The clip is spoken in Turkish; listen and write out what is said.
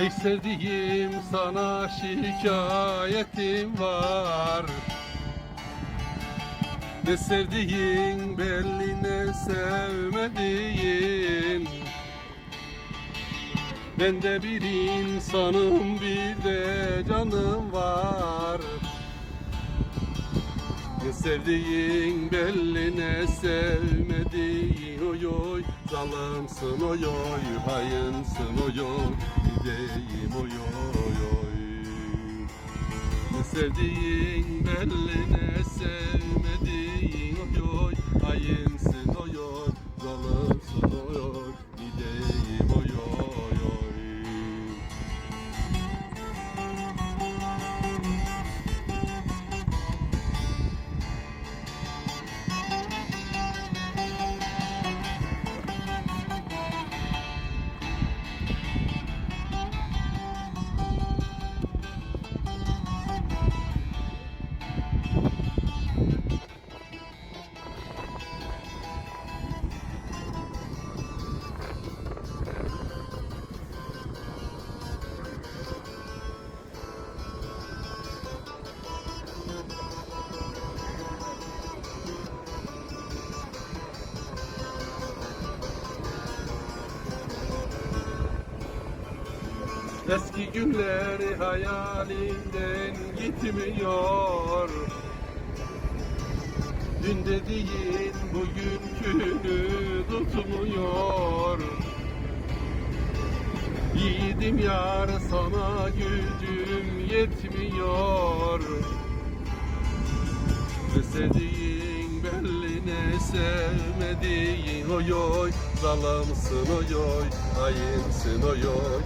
Ey sevdiğim sana şikayetim var. Ne sevdiğin belli ne sevmediğin. Ben de bir insanım bir de canım var. Ne sevdiğin belli ne sevmediğin oy Zalımsın oy oy hayınsın oy oy Gideyim oy oy oy. Ne sevdiğin belli ne sevmediğin Eski günleri hayalimden gitmiyor. Dün dediğin bugünkünü tutmuyor. Yiğidim yar sana gücüm yetmiyor. Ne sevdiğin belli ne sevmediğin oy oy. Zalimsin oy oy, hainsin oy oy